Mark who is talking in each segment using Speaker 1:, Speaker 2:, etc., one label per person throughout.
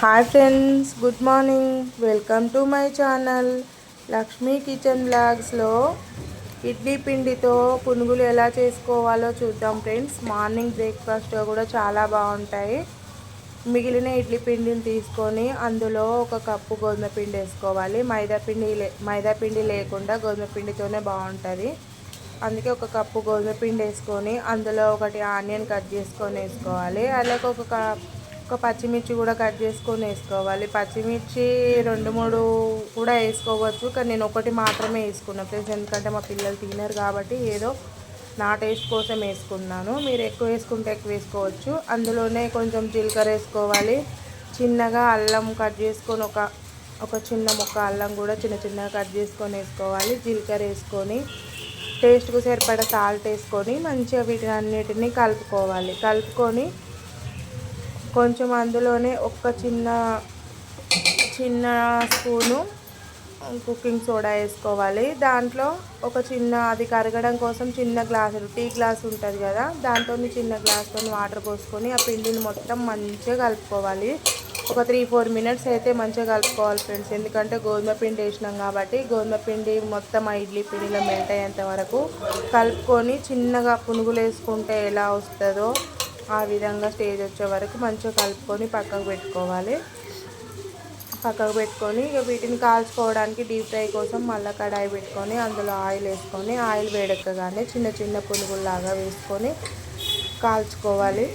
Speaker 1: Hi friends good morning welcome to my channel Lakshmi kitchen బ్లాగ్స్లో idli పిండితో పునుగులు ఎలా చేసుకోవాలో చూద్దాం ఫ్రెండ్స్ మార్నింగ్ బ్రేక్ఫాస్ట్గా కూడా చాలా బాగుంటాయి. మిగిలిన ఇడ్లీ పిండిని తీసుకొని అందులో ఒక కప్పు గోధుమ పిండి వేసుకోవాలి. మైదా పిండి మైదా పిండి లేకుండా గోధుమ పిండితోనే బాగుంటుంది. అందుకే ఒక కప్పు గోధుమ పిండి వేసుకొని అందులో ఒకటి ఆనియన్ కట్ చేసుకొని వేసుకోవాలి. అలాగే ఒక ఒక పచ్చిమిర్చి కూడా కట్ చేసుకొని వేసుకోవాలి. పచ్చిమిర్చి రెండు మూడు కూడా వేసుకోవచ్చు కానీ నేను ఒకటి మాత్రమే వేసుకున్నాను ఫ్రెండ్స్. ఎందుకంటే మా పిల్లలు తినరు కాబట్టి ఏదో నా టేస్ట్ కోసం వేసుకున్నాను. మీరు ఎక్కువ వేసుకుంటే ఎక్కువ వేసుకోవచ్చు. అందులోనే కొంచెం జీలకర్ర వేసుకోవాలి. చిన్నగా అల్లం కట్ చేసుకొని ఒక ఒక చిన్న ముక్క అల్లం కూడా చిన్న చిన్నగా కట్ చేసుకొని వేసుకోవాలి. జీలకర్ర వేసుకొని టేస్ట్కు సరిపడా సాల్ట్ వేసుకొని మంచిగా వీటిని అన్నిటినీ కలుపుకోవాలి. కలుపుకొని కొంచెం అందులోనే ఒక చిన్న చిన్న స్పూను కుకింగ్ సోడా వేసుకోవాలి. దాంట్లో ఒక చిన్న అది కరగడం కోసం చిన్న గ్లాసు టీ గ్లాస్ ఉంటుంది కదా దాంతో చిన్న గ్లాస్తో వాటర్ పోసుకొని ఆ పిండిని మొత్తం మంచిగా కలుపుకోవాలి. ఒక త్రీ ఫోర్ మినిట్స్ అయితే మంచిగా కలుపుకోవాలి ఫ్రెండ్స్. ఎందుకంటే గోధుమ పిండి వేసినాం కాబట్టి గోధుమ పిండి మొత్తం ఆ ఇడ్లీ పిండిలో మెల్ట్ అయ్యేంత వరకు కలుపుకొని చిన్నగా పునుగులు వేసుకుంటే ఎలా వస్తుందో ఆ విధంగా స్టేజ్ వచ్చే వరకు మంచిగా కలుపుకొని పక్కకు పెట్టుకోవాలి. పక్కకు పెట్టుకొని ఇక వీటిని కాల్చుకోవడానికి డీప్ ఫ్రై కోసం మళ్ళీ కడాయి పెట్టుకొని అందులో ఆయిల్ వేసుకొని ఆయిల్ వేడెక్కగానే చిన్న చిన్న పునుగుల్లాగా వేసుకొని కాల్చుకోవాలి.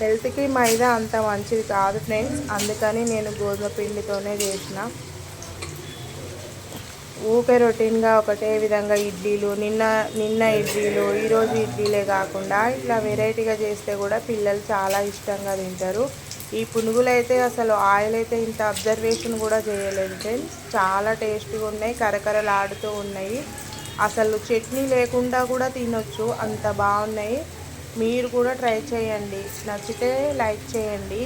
Speaker 1: హెల్త్కి మైదా అంత మంచిది కాదు ఫ్రెండ్స్. అందుకని నేను గోధుమ పిండితోనే చేసిన. ఊకే రొటీన్గా ఒకటే విధంగా ఇడ్లీలు నిన్న నిన్న ఇడ్లీలు ఈరోజు ఇడ్లీలే కాకుండా ఇట్లా వెరైటీగా చేస్తే కూడా పిల్లలు చాలా ఇష్టంగా తింటారు. ఈ పునుగులు అయితే అసలు ఆయిల్ అయితే ఇంత అబ్జర్వేషన్ కూడా చేయలేదు ఫ్రెండ్స్. చాలా టేస్టీగా ఉన్నాయి కరకరలాడుతూ ఉన్నాయి. అసలు చట్నీ లేకుండా కూడా తినొచ్చు అంత బాగున్నాయి. మీరు కూడా ట్రై చేయండి నచ్చితే లైక్ చేయండి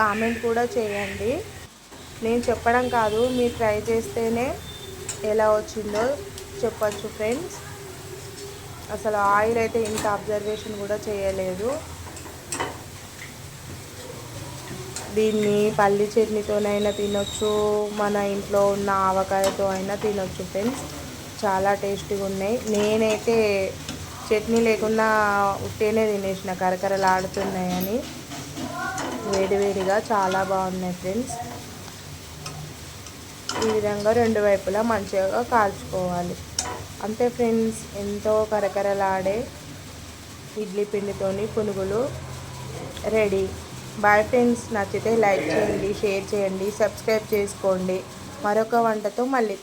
Speaker 1: కామెంట్ కూడా చేయండి. నేను చెప్పడం కాదు మీరు ట్రై చేస్తేనే ఎలా వచ్చిందో చెప్పచ్చు ఫ్రెండ్స్ అసలు ఆయిల్ అయితే ఇంత అబ్జర్వేషన్ కూడా చేయలేదు. దీన్ని పల్లి చట్నీతోనైనా తినొచ్చు మన ఇంట్లో ఉన్న ఆవకాయతో అయినా తినొచ్చు ఫ్రెండ్స్ చాలా టేస్టీగా ఉన్నాయి. నేనైతే చట్నీ లేకుండా ఉట్టేనే తినేసిన కరకరలాడుతున్నాయని. వేడివేడిగా చాలా బాగున్నాయి ఫ్రెండ్స్ ఈ విధంగా రెండు వైపులా మంచిగా కాల్చుకోవాలి. అంతే ఫ్రెండ్స్ ఎంతో కరకరలాడే ఇడ్లీ పిండితోని పునుగులు రెడీ. బాయ్ ఫ్రెండ్స్ నచ్చితే లైక్ చేయండి షేర్ చేయండి సబ్స్క్రైబ్ చేసుకోండి. మరొక వంటతో మళ్ళీ